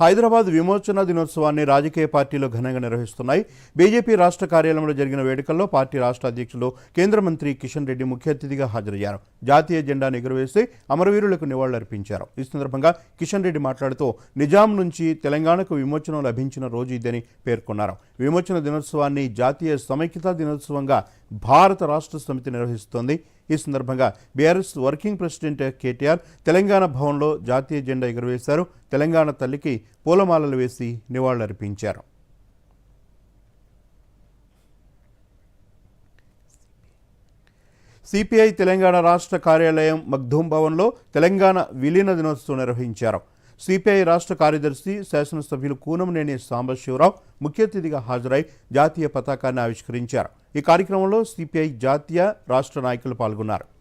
హైదరాబాద్ విమోచన దినోత్సవాన్ని రాజకీయ పార్టీలు ఘనంగా నిర్వహిస్తున్నాయి. బీజేపీ రాష్ట్ర కార్యాలయంలో జరిగిన వేడుకల్లో పార్టీ రాష్ట్ర అధ్యక్షులు కేంద్ర మంత్రి కిషన్ రెడ్డి ముఖ్య అతిథిగా హాజరయ్యారు. జాతీయ జెండాను ఎగురవేసి అమరవీరులకు నివాళులర్పించారు ఈ సందర్భంగా కిషన్ రెడ్డి మాట్లాడుతూ నిజాం నుంచి తెలంగాణకు విమోచనం లభించిన రోజు ఇదని పేర్కొన్నారు. విమోచన దినోత్సవాన్ని జాతీయ సమైక్యతా దినోత్సవంగా భారత రాష్ట్ర సమితి నిర్వహిస్తోంది. ఈ సందర్భంగా BRS working president KTR Telangana భవన్లో జాతీయ జెండా ఎగురవేశారు. తెలంగాణ తల్లికి పూలమాలలు వేసి నివాళులర్పించారు. సిపిఐ తెలంగాణ రాష్ట్ర కార్యాలయం మగ్ధూం భవన్లో తెలంగాణ విలీన దినోత్సవం నిర్వహించారు. సిపిఐ రాష్ట్ర కార్యదర్శి శాసనసభ్యులు కూనంనేని సాంబశివరావు ముఖ్య అతిథిగా హాజరై జాతీయ పతాకాన్ని ఆవిష్కరించారు. ఈ కార్యక్రమంలో సిపిఐ జాతీయ రాష్ట్ర నాయకులు పాల్గొన్నారు.